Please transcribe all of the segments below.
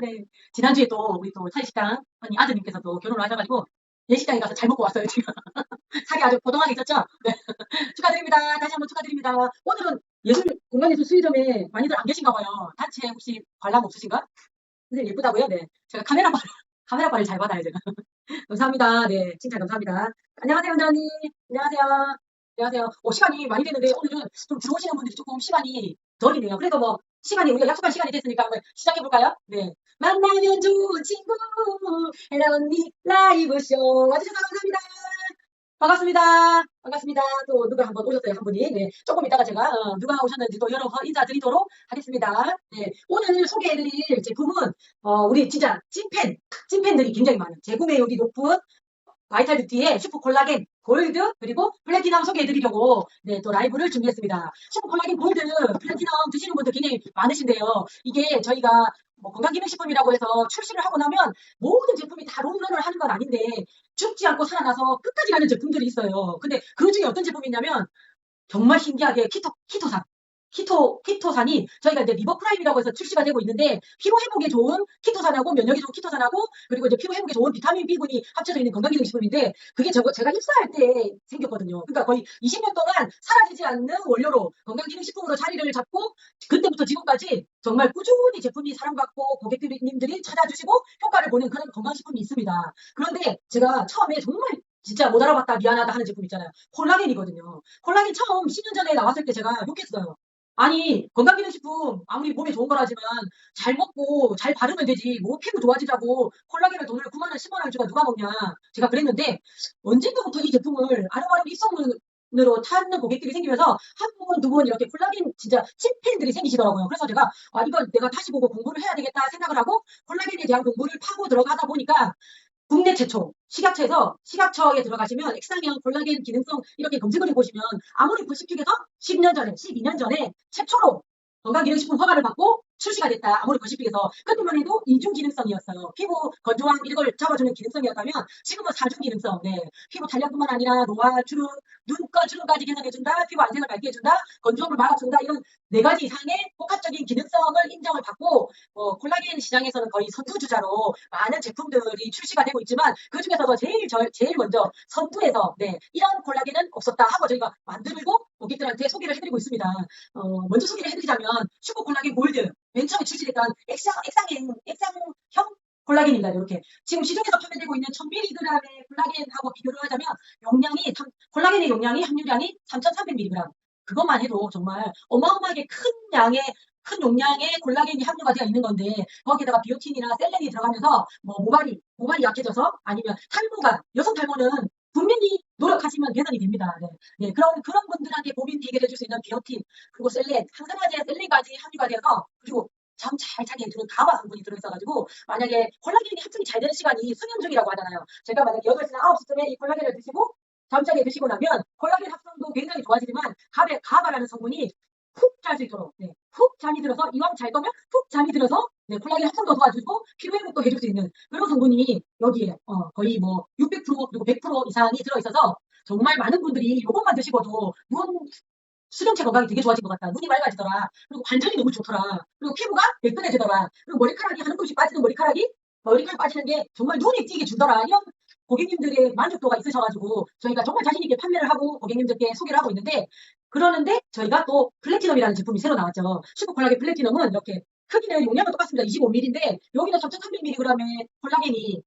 네. 지난주에 또 우리 또 사회식당 언니 아드님께서 또 결혼을 하셔가지고 예식장에 가서 잘 먹고 왔어요 지금 살이 아주 보동하게 있었죠? 네. 축하드립니다. 다시 한번 축하드립니다. 오늘은 예술 공간예술 수의점에 많이들 안 계신가 봐요. 단체 혹시 관람 없으신가? 선생님 예쁘다고요? 네. 제가 카메라 발 카메라 발을 잘 받아요 제가. 감사합니다. 네, 칭찬 감사합니다. 안녕하세요, 원장님. 안녕하세요. 안녕하세요. 어, 시간이 많이 됐는데 오늘은 좀 들어오시는 분들이 조금 시간이 덜이네요. 그래도 뭐 시간이 우리가 약속한 시간이 됐으니까 한번 시작해 볼까요? 네. 만나면 좋은 친구 헬로 언니 라이브 쇼 와주셔서 감사합니다. 반갑습니다. 반갑습니다. 또 누가 한 번 오셨어요, 한 분이. 네. 조금 이따가 제가 어, 누가 오셨는지 또 여러 번 인사드리도록 하겠습니다. 네. 오늘 소개해드릴 제품은 어, 우리 진짜 찐팬, 찐팬들이 굉장히 많은 재구매율이 높은 바이탈 뷰티의 슈퍼 콜라겐 골드 그리고 플래티넘 소개해드리려고 네, 또 라이브를 준비했습니다. 슈퍼 콜라겐 골드 플래티넘 드시는 분들 굉장히 많으신데요. 이게 저희가 뭐 건강기능식품이라고 해서 출시를 하고 나면 모든 제품이 다 롱런을 하는 건 아닌데 죽지 않고 살아나서 끝까지 가는 제품들이 있어요. 근데 그 중에 어떤 제품이 있냐면 정말 신기하게 키토, 키토산. 키토, 키토산이 저희가 이제 리버프라임이라고 해서 출시가 되고 있는데 피로 회복에 좋은 키토산하고 면역에 좋은 키토산하고 그리고 이제 피로 회복에 좋은 비타민 B군이 합쳐져 있는 건강기능 식품인데 그게 저거 제가 입사할 때 생겼거든요. 그러니까 거의 20년 동안 사라지지 않는 원료로 건강기능 식품으로 자리를 잡고 그때부터 지금까지 정말 꾸준히 제품이 사랑받고 고객님들이 찾아주시고 효과를 보는 그런 건강식품이 있습니다. 그런데 제가 처음에 정말 진짜 못 알아봤다 미안하다 하는 제품 있잖아요. 콜라겐이거든요. 콜라겐 처음 10년 전에 나왔을 때 제가 욕했어요. 아니 건강기능식품. 아무리 몸에 좋은 거라지만 잘 먹고 잘 바르면 되지. 뭐 피부 좋아지자고 콜라겐을 돈을 9만 원 10만 원 주가 누가 먹냐. 제가 그랬는데 언젠가부터 이 제품을 아름아름 입소문으로 찾는 고객들이 생기면서 한 분, 두분 이렇게 콜라겐 진짜 찐팬들이 생기시더라고요. 그래서 제가 아 이건 내가 다시 보고 공부를 해야 되겠다 생각을 하고 콜라겐에 대한 공부를 파고 들어가다 보니까 국내 최초 식약처에서 식약처에 들어가시면 액상형 콜라겐 기능성 이렇게 검색을 해보시면 아무리 보시픽에서 10년 전에 12년 전에 최초로 건강기능식품 허가를 받고 출시가 됐다. 아무리 거시픽에서 그때만 해도 이중 기능성이었어요. 피부 건조함 이런 걸 잡아주는 기능성이었다면 지금은 사중 기능성. 네. 피부 탄력뿐만 아니라 노화, 주름, 눈가 주름까지 개선해준다. 피부 안색을 밝게 해준다. 건조함을 막아준다. 이런 네 가지 이상의 복합적인 기능성을 인정을 받고 어, 콜라겐 시장에서는 거의 선두주자로 많은 제품들이 출시가 되고 있지만 그 중에서도 제일 저, 제일 먼저 선두에서 네, 이런 콜라겐은 없었다 하고 저희가 만들고 고객들한테 소개를 해드리고 있습니다. 어, 먼저 소개를 해드리자면 슈퍼 콜라겐 골드 맨 처음에 출시됐던 액상, 액상형, 액상형 콜라겐입니다. 이렇게. 지금 시중에서 판매되고 있는 1000mg의 콜라겐하고 비교를 하자면 용량이, 콜라겐의 용량이 함유량이 3300mg. 그것만 해도 정말 어마어마하게 큰 양의 큰 용량의 콜라겐이 함유가 되어 있는 건데 거기에다가 비오틴이나 셀렌이 들어가면서 뭐 모발이 모발이 약해져서 아니면 탈모가 여성 탈모는 분명히 노력하시면 개선이 됩니다. 네. 네. 그런 그런 분들한테 고민 비결 해 줄 수 있는 비오틴 그리고 셀렌 항산화제 셀렌까지 함유가 되어서 그리고 잠 잘 자게 해주는 가바 성분이 들어있어가지고 만약에 콜라겐이 합성이 잘 되는 시간이 수면 중이라고 하잖아요. 제가 만약에 8시나 9시쯤에 이 콜라겐을 드시고 잠자게 드시고 나면 콜라겐 합성도 굉장히 좋아지지만 가베, 가바라는 성분이 푹잘수 있도록 네, 푹 잠이 들어서 이왕 잘 거면 푹 잠이 들어서 네, 콜라겐 합성도 도와주고 피로 회복도 해줄 수 있는 그런 성분이 여기에 어, 거의 뭐 600% 그리고 100% 이상이 들어있어서 정말 많은 분들이 이것만 드시고도 눈 수정체 건강이 되게 좋아진 것 같다. 눈이 맑아지더라. 그리고 관절이 너무 좋더라. 그리고 피부가 매끈해지더라. 그리고 머리카락이 한 움큼씩 빠지는 머리카락이 머리카락 빠지는 게 정말 눈이 띄게 주더라. 이런 고객님들의 만족도가 있으셔가지고 저희가 정말 자신 있게 판매를 하고 고객님들께 소개를 하고 있는데 그러는데 저희가 또 플래티넘이라는 제품이 새로 나왔죠. 슈퍼콜라겐 플래티넘은 이렇게 크기는 용량은 똑같습니다. 25ml인데 여기는 3,300mg의 콜라겐이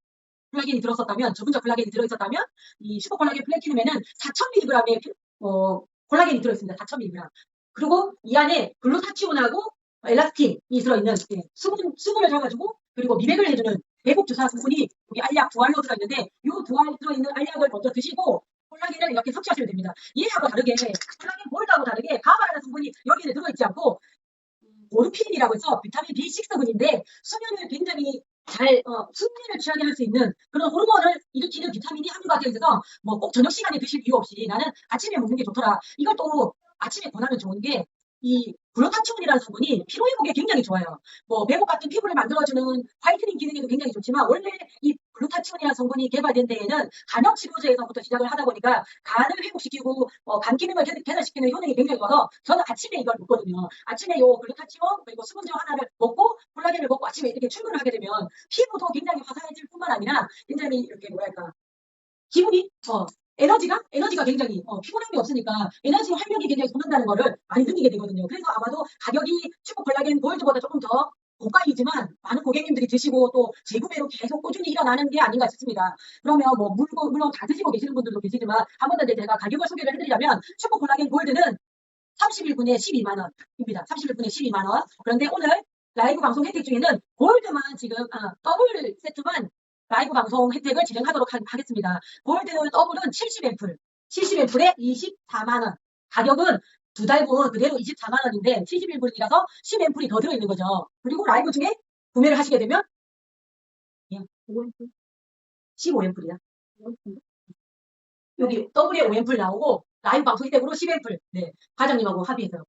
콜라겐이 들었었다면 저분자 콜라겐이 들어있었다면 이 슈퍼 콜라겐 플래티넘에는 4,000mg의 어, 콜라겐이 들어있습니다. 4,000mg. 그리고 이 안에 글루타치온하고 엘라스틴이 들어있는 예, 수분, 수분을 잡아주고 그리고 미백을 해주는 배복주사 성분이 여기 알약 두 알로 들어있는데 이두 알 들어있는 알약을 먼저 드시고 콜라겐을 이렇게 섭취하시면 됩니다. 얘하고 다르게 콜라겐 볼드하고 다르게 가바라는 성분이 여기에 들어있지 않고 모르핀이라고 해서 비타민 B6분인데 수면을 굉장히 잘 어, 숙면을 취하게 할 수 있는 그런 호르몬을 일으키는 비타민이 함유가 되어 있어서 뭐 꼭 저녁 시간에 드실 이유 없이 나는 아침에 먹는 게 좋더라. 이걸 또 아침에 권하면 좋은 게 이 글루타치온이라는 성분이 피로 회복에 굉장히 좋아요. 뭐 배복 같은 피부를 만들어주는 화이트닝 기능에도 굉장히 좋지만 원래 이 글루타치온이라는 성분이 개발된 데에는 간염 치료제에서부터 시작을 하다 보니까 간을 회복시키고 어, 간 기능을 개- 개선시키는 효능이 굉장히 좋아서 저는 아침에 이걸 먹거든요. 아침에 요 글루타치온 그리고 수분제 하나를 먹고 콜라겐을 먹고 아침에 이렇게 출근을 하게 되면 피부도 굉장히 화사해질 뿐만 아니라 굉장히 이렇게 뭐랄까 기분이 어 에너지가 에너지가 굉장히 어, 피곤함이 없으니까 에너지 활력이 굉장히 솟는다는 거를 많이 느끼게 되거든요. 그래서 아마도 가격이 슈퍼 콜라겐 골드보다 조금 더 고가이지만 많은 고객님들이 드시고 또 재구매로 계속 꾸준히 일어나는 게 아닌가 싶습니다. 그러면 뭐 물론, 물론 다 드시고 계시는 분들도 계시지만 한 번 더 제가 가격을 소개를 해드리자면 슈퍼 콜라겐 골드는 31분에 12만 원입니다. 31분에 12만 원. 그런데 오늘 라이브 방송 혜택 중에는 골드만 지금 아, 더블 세트만 라이브 방송 혜택을 진행하도록 하, 겠습니다 골드 더블은 70앰플, 70앰플에 24만 원. 가격은 두 달분 그대로 24만 원인데 71분이라서 10앰플이 더 들어있는 거죠. 그리고 라이브 중에 구매를 하시게 되면 15앰플이야. 여기 더블에 5앰플 나오고 라이브 방송 혜택으로 10앰플. 네, 과장님하고 합의해서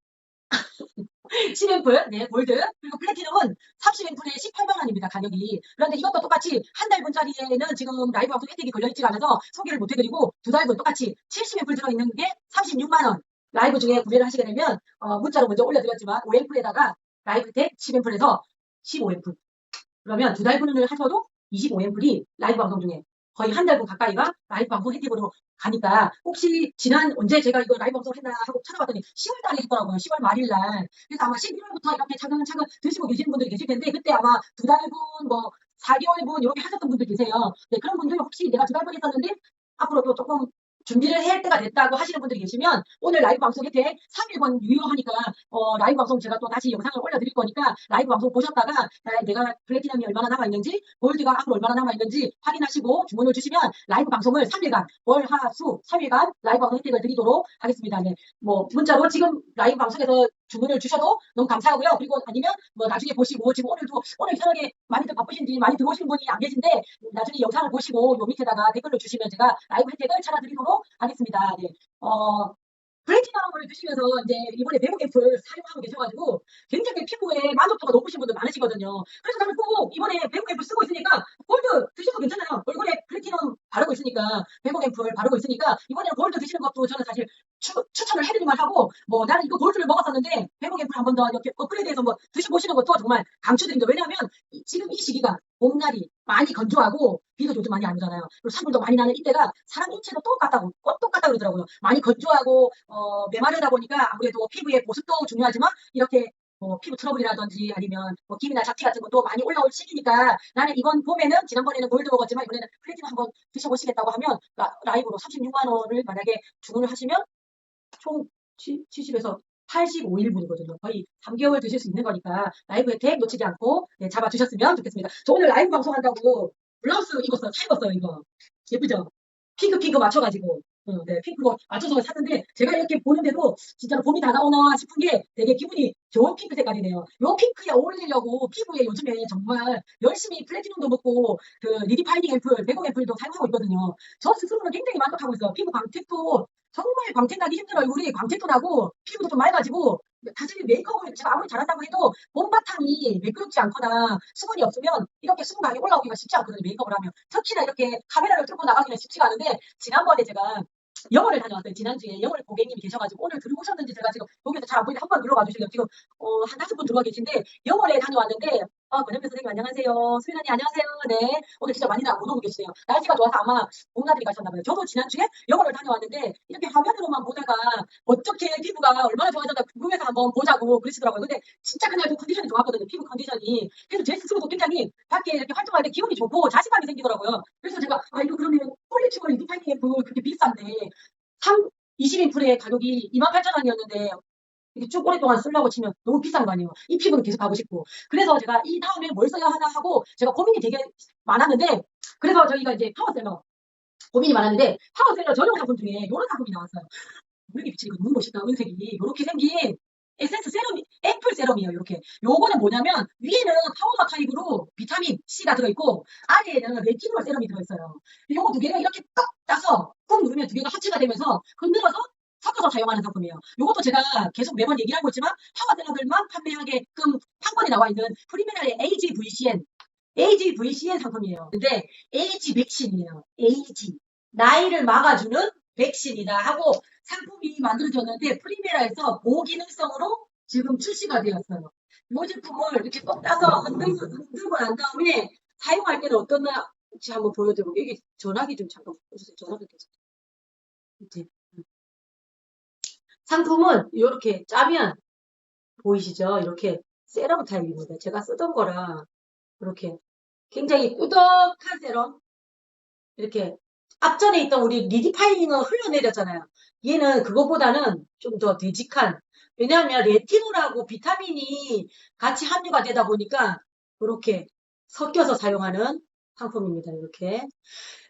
10앰플, 네, 골드. 그리고 플래티넘은 30앰플에 18만 원입니다, 가격이. 그런데 이것도 똑같이 한 달분짜리에는 지금 라이브 방송 혜택이 걸려있지가 않아서 소개를 못 해드리고 두 달분 똑같이 70앰플 들어있는 게 36만 원. 라이브 중에 구매를 하시게 되면 어, 문자로 먼저 올려드렸지만 5앰플에다가 라이브 혜택 10앰플에서 15앰플. 그러면 두 달분을 하셔도 25앰플이 라이브 방송 중에 거의 한 달분 가까이가 라이브 방송 혜택으로 가니까 혹시 지난 언제 제가 이거 라이브 방송 했나 하고 찾아봤더니 10월 달에 했더라고요. 10월 말일 날. 그래서 아마 11월부터 이렇게 차근차근 드시고 계시는 분들이 계실 텐데 그때 아마 두 달분 뭐 4개월분 이렇게 하셨던 분들 계세요. 네, 그런 분들 혹시 내가 두 달분 했었는데 앞으로도 조금 준비를 할 때가 됐다고 하시는 분들이 계시면 오늘 라이브 방송 혜택 3일번 유효하니까 어, 라이브 방송 제가 또 다시 영상을 올려드릴 거니까 라이브 방송 보셨다가 아, 내가 플래티넘이 얼마나 남아있는지 골드가 앞으로 얼마나 남아있는지 확인하시고 주문을 주시면 라이브 방송을 3일간 월, 하, 수 3일간 라이브 방송 혜택을 드리도록 하겠습니다. 네. 뭐 문자로 지금 라이브 방송에서 주문을 주셔도 너무 감사하고요. 그리고 아니면 뭐 나중에 보시고 지금 오늘도 오늘 이상하게 많이들 바쁘신지 많이 들어오신 분이 안 계신데 나중에 영상을 보시고 요 밑에다가 댓글을 주시면 제가 라이브 혜택을 찾아드리도록 하겠습니다. 네. 어, 플래티넘을 드시면서 이제 이번에 앰플 사용하고 계셔가지고 굉장히 피부에 만족도가 높으신 분들 많으시거든요. 그래서 저는 꼭 이번에 앰플 쓰고 있으니까 골드 드셔도 괜찮아요. 얼굴에 플래티넘 바르고 있으니까 앰플 바르고 있으니까 이번에는 골드 드시는 것도 저는 사실 추, 추천을 해드릴만 하고 뭐 나는 이거 골드를 먹었었는데 앰플 한번 더 이렇게 업그레이드해서 뭐 드셔보시는 것도 정말 강추드립니다. 왜냐하면 이- 지금 이 시기가 봄날이 많이 건조하고 비도 요즘 많이 안 오잖아요. 그리고 산불도 많이 나는 이때가 사람 인체도 똑같다고 꼭 똑같다 그러더라고요. 많이 건조하고 어, 메마르다 보니까 아무래도 피부의 보습도 중요하지만 이렇게 뭐 피부 트러블이라든지 아니면 뭐 기미나 잡티 같은 것도 많이 올라올 시기니까 나는 이번 봄에는 지난번에는 골드 먹었지만 이번에는 플래티넘 한번 드셔보시겠다고 하면 라, 라이브로 36만 원을 만약에 주문을 하시면 총 70에서 85일분이거든요. 거의 3개월 드실 수 있는 거니까 라이브 혜택 놓치지 않고 네, 잡아주셨으면 좋겠습니다. 저 오늘 라이브 방송한다고 블라우스 입었어요. 차 입었어요, 이거. 예쁘죠? 핑크 핑크 맞춰가지고. 어, 네, 핑크로 맞춰서 샀는데 제가 이렇게 보는데도 진짜로 봄이 다가오나 싶은 게 되게 기분이 좋은 핑크 색깔이네요. 요 핑크에 어울리려고 피부에 요즘에 정말 열심히 플래티넘도 먹고 그 리디파이닝 앰플, 배공 앰플도 사용하고 있거든요. 저 스스로는 굉장히 만족하고 있어요. 피부 광택도 정말 광택 나기 힘든 얼굴이 광택도 나고 피부도 좀 맑아지고 사실 메이크업을 제가 아무리 잘한다고 해도 몸바탕이 매끄럽지 않거나 수분이 없으면 이렇게 수분 강이 올라오기가 쉽지 않거든요. 메이크업을 하면 특히나 이렇게 카메라를 들고 나가기는 쉽지가 않은데 지난번에 제가 영어를 다녀왔어요. 지난주에 영어를 고객님이 계셔가지고 오늘 들어오셨는지 제가 지금 여기서 잘 안 보이는데 한번 들어가 주시려고 지금 어, 한 다섯 분 들어와 계신데 영어를 다녀왔는데 어, 권영표 선생님 안녕하세요. 수민 언니 안녕하세요. 네. 오늘 진짜 많이들 못 오고 계시네요. 날씨가 좋아서 아마 봄나들이 가셨나 봐요. 저도 지난주에 영어를 다녀왔는데 이렇게 화면으로만 보다가 어떻게 피부가 얼마나 좋아졌나 궁금해서 한번 보자고 그러시더라고요. 근데 진짜 그날 그 컨디션이 좋았거든요. 피부 컨디션이. 그래서 제 스스로도 굉장히 밖에 이렇게 활동할 때 기분이 좋고 자신감이 생기더라고요. 그래서 제가 아 이거 그러면 리파이닝 앰플 그렇게 비싼데 3, 20인풀의 가격이 28,000원이었는데 이게 쭉 오랫동안 쓰려고 치면 너무 비싼 거 아니에요. 이 피부는 계속 가고 싶고. 그래서 제가 이 다음에 뭘 써야 하나 하고 제가 고민이 되게 많았는데 그래서 저희가 이제 파워셀러 고민이 많았는데 파워셀러 전용 상품 중에 이런 상품이 나왔어요. 이렇게 비치니까 너무 멋있다. 은색이 이렇게 생긴 에센스 세럼, 애플 세럼이에요. 이렇게. 요거는 뭐냐면 위에는 파워마 타입으로 비타민 C가 들어있고 아래에는 레티놀 세럼이 들어있어요. 요거 두 개를 이렇게 딱 따서 꾹 누르면 두 개가 합체가 되면서 흔들어서 섞어서 사용하는 상품이에요. 요것도 제가 계속 매번 얘기를 하고 있지만 파워셀러들만 판매하게끔 판권이 나와 있는 프리미널의 AGVCN AGVCN 상품이에요. 근데 AG 백신이에요. AG. 나이를 막아주는 백신이다 하고 상품이 만들어졌는데 프리메라에서 고기능성으로 지금 출시가 되었어요. 이 제품을 이렇게 꼭 따서 흔들고, 흔들고 난 다음에 사용할 때는 어떤지 한번 보여드리고 이게 전화기 좀 잠깐 보여주세요. 전화기 좀. 이제. 상품은 이렇게 짜면 보이시죠? 이렇게 세럼 타입입니다. 제가 쓰던 거랑 이렇게 굉장히 꾸덕한 세럼 이렇게 앞전에 있던 우리 리디파이닝을 흘러내렸잖아요. 얘는 그것보다는 좀 더 되직한 왜냐하면 레티놀하고 비타민이 같이 함유가 되다 보니까 이렇게 섞여서 사용하는 상품입니다. 이렇게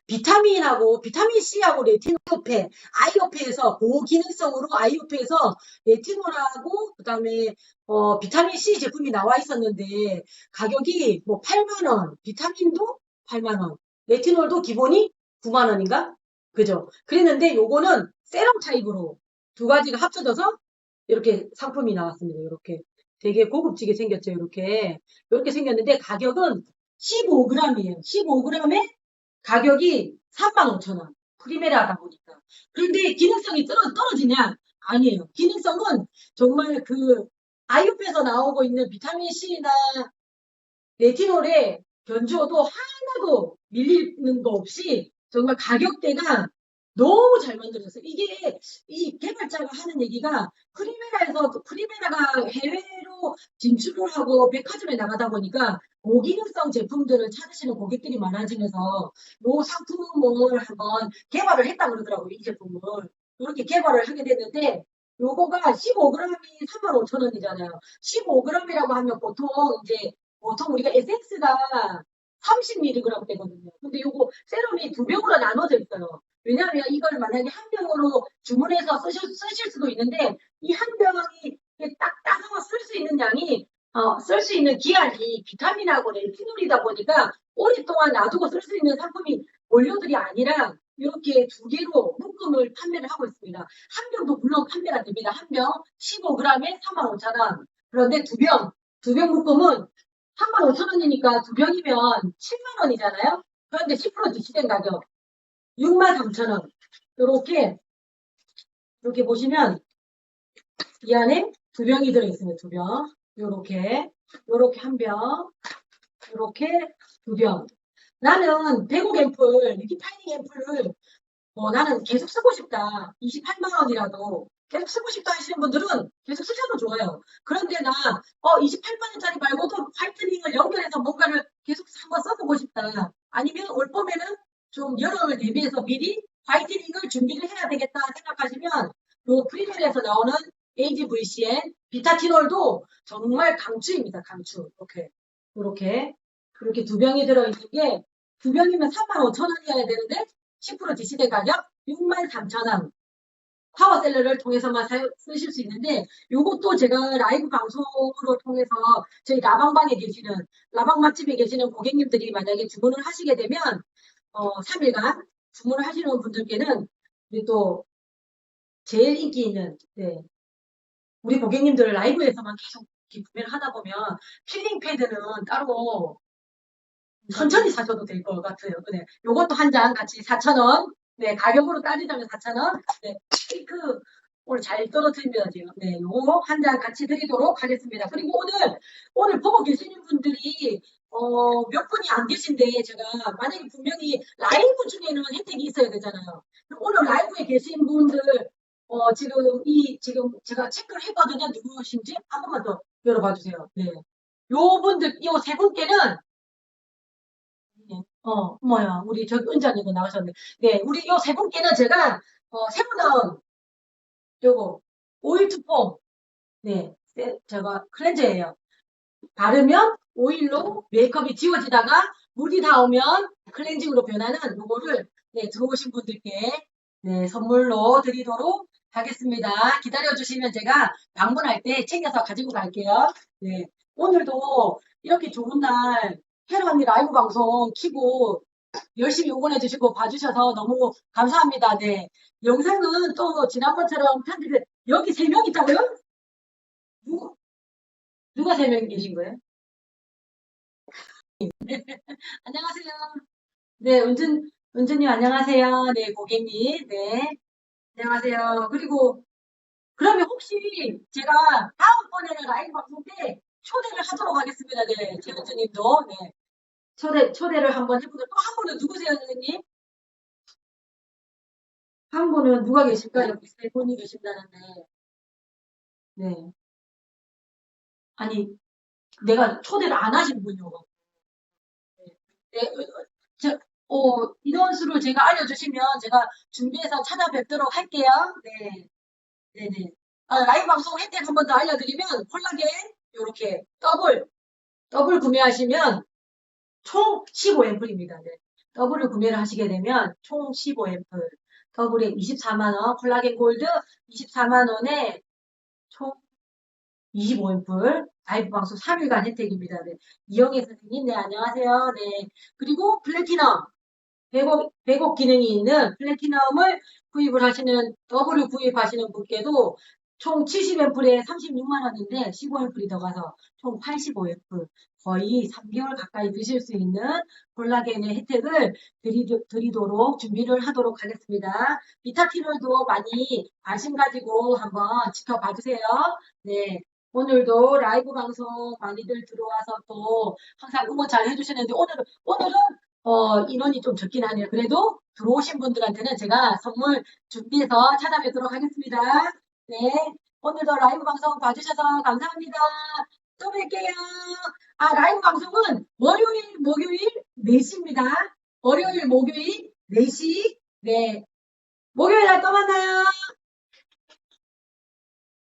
비타민하고 비타민 C하고 레티놀페 아이오페에서 고기능성으로 아이오페에서 레티놀하고 그다음에 어, 비타민 C 제품이 나와 있었는데 가격이 뭐 8만 원, 비타민도 8만 원, 레티놀도 기본이 9만 원인가? 그죠? 그랬는데 요거는 세럼 타입으로 두 가지가 합쳐져서 이렇게 상품이 나왔습니다. 이렇게 되게 고급지게 생겼죠. 이렇게 이렇게 생겼는데 가격은 15g이에요. 15g에 가격이 35,000원. 프리메라다 보니까. 그런데 기능성이 떨어, 떨어지냐? 아니에요. 기능성은 정말 그 아이오프에서 나오고 있는 비타민 C나 레티놀의 견주어도 하나도 밀리는 거 없이 정말 가격대가 너무 잘 만들어졌어요. 이게 이 개발자가 하는 얘기가 프리메라에서 프리메라가 해외로 진출을 하고 백화점에 나가다 보니까 고기능성 제품들을 찾으시는 고객들이 많아지면서 요 상품을 한번 개발을 했다 그러더라고요. 이 제품을. 이렇게 개발을 하게 됐는데 요거가 15g이 35,000원이잖아요. 15g이라고 하면 보통 이제 보통 우리가 에센스가 30mg 되거든요. 근데 요거 세럼이 두 병으로 나눠져 있어요. 왜냐하면 이걸 만약에 한 병으로 주문해서 쓰실, 쓰실 수도 있는데 이 한 병이 딱 따서 쓸수 있는 양이 어, 쓸 수 있는 기한이 비타민하고 레티놀이다 보니까 오랫동안 놔두고 쓸 수 있는 상품이 원료들이 아니라 이렇게 두 개로 묶음을 판매를 하고 있습니다. 한 병도 물론 판매가 됩니다. 한 병 15g에 35,000원. 그런데 두 병, 두 병 묶음은 35,000원이니까 두 병이면 7만 원이잖아요. 그런데 10% 지시된 가격 63,000원. 이렇게 이렇게 보시면 이 안에 두 병이 들어있습니다. 두 병. 요렇게 요렇게 한 병. 요렇게 두 병. 나는 배구 앰플, 리디파이닝 앰플을 어, 나는 계속 쓰고 싶다. 28만 원이라도 계속 쓰고 싶다 하시는 분들은 계속 쓰셔도 좋아요. 그런데 나, 어, 28만 원짜리 말고도 화이트닝을 연결해서 뭔가를 계속 한번 써보고 싶다. 아니면 올 봄에는 좀 여름을 대비해서 미리 화이트닝을 준비를 해야 되겠다 생각하시면 요 프리멜에서 나오는 AGVCN 비타티놀도 정말 강추입니다. 강추. 이렇게. 이렇게. 이렇게 두 병이 들어있는 게 두 병이면 35,000원이어야 되는데 10% 지시대 가격 63,000원. 파워셀러를 통해서만 사용, 쓰실 수 있는데 요것도 제가 라이브 방송으로 통해서 저희 라방방에 계시는 라방 맛집에 계시는 고객님들이 만약에 주문을 하시게 되면 어, 3일간 주문을 하시는 분들께는 우리 또 제일 인기 있는 네, 우리 고객님들 라이브에서만 계속 구매를 하다 보면 필링 패드는 따로 천천히 사셔도 될 것 같아요. 네, 요것도 한 장 같이 4,000원. 네, 가격으로 따지자면 4,000원. 네, 케이크 오늘 잘 떨어뜨립니다, 지금. 네, 요거 한장 같이 드리도록 하겠습니다. 그리고 오늘, 오늘 보고 계시는 분들이, 어, 몇 분이 안 계신데, 제가, 만약에 분명히 라이브 중에는 혜택이 있어야 되잖아요. 오늘 라이브에 계신 분들, 어, 지금 이, 지금 제가 체크를 했거든요. 누구신지? 한 번만 더 열어봐 주세요. 네. 요 분들, 요 세 분께는, 네. 어, 뭐야, 우리 저기 은자님도 나오셨는데, 네, 우리 요 세 분께는 제가, 어, 새로 나온, 요거, 오일 투폼, 네, 세- 제가 클렌저예요. 바르면 오일로 메이크업이 지워지다가 물이 닿으면 클렌징으로 변하는 요거를, 네, 들어오신 분들께, 네, 선물로 드리도록 하겠습니다. 기다려주시면 제가 방문할 때 챙겨서 가지고 갈게요. 네, 오늘도 이렇게 좋은 날, 헤라 언니 라이브 방송 키고 열심히 응원해 주시고 봐주셔서 너무 감사합니다. 네. 영상은 또 지난번처럼 편집해, 여기 세 명 있다고요? 누구, 누가 세 명 계신 거예요? 안녕하세요. 네, 은준, 은준님 안녕하세요. 네, 고객님. 네, 안녕하세요. 그리고, 그러면 혹시 제가 다음번에는 라이브 방송 때 초대를 하도록 하겠습니다. 네, 최은준님도. 네. 초대, 초대를 한번 해보도록. 또한 분은 누구세요, 선생님? 한 분은 누가 계실까? 여기 세 분이 계신다는데. 네. 아니, 내가 초대를 안 하신 분이요. 네, 네, 어, 어, 저, 어, 인원수를 제가 알려주시면 제가 준비해서 찾아뵙도록 할게요. 네, 네네. 아, 라이브 방송 혜택 한 번 더 알려드리면 콜라겐 이렇게 더블, 더블 구매하시면 총 15앰플입니다. 네. 더블을 구매를 하시게 되면 총 15앰플, 더블에 24만원, 콜라겐 골드 24만원에 총 25앰플 라이브 방송 3일간 혜택입니다. 네. 이영애 선생님, 네, 안녕하세요. 네. 그리고 플래티넘, 100억, 100억 기능이 있는 플래티넘을 구입을 하시는, 더블을 구입하시는 분께도 총 70앰플에 36만 원인데 15앰플이 더 가서 총 85앰플, 거의 3개월 가까이 드실 수 있는 콜라겐의 혜택을 드리, 드리도 록 준비를 하도록 하겠습니다. 비타티놀도 많이 관심 가지고 한번 지켜봐 주세요. 네. 오늘도 라이브 방송 많이들 들어와서 또 항상 응원 잘 해주시는데 오늘은 오늘은 어, 인원이 좀 적긴 하네요. 그래도 들어오신 분들한테는 제가 선물 준비해서 찾아뵙도록 하겠습니다. 네, 오늘도 라이브 방송 봐주셔서 감사합니다. 또 뵐게요. 아, 라이브 방송은 월요일, 목요일 4시입니다. 월요일, 목요일 4시. 네, 목요일 날 또 만나요.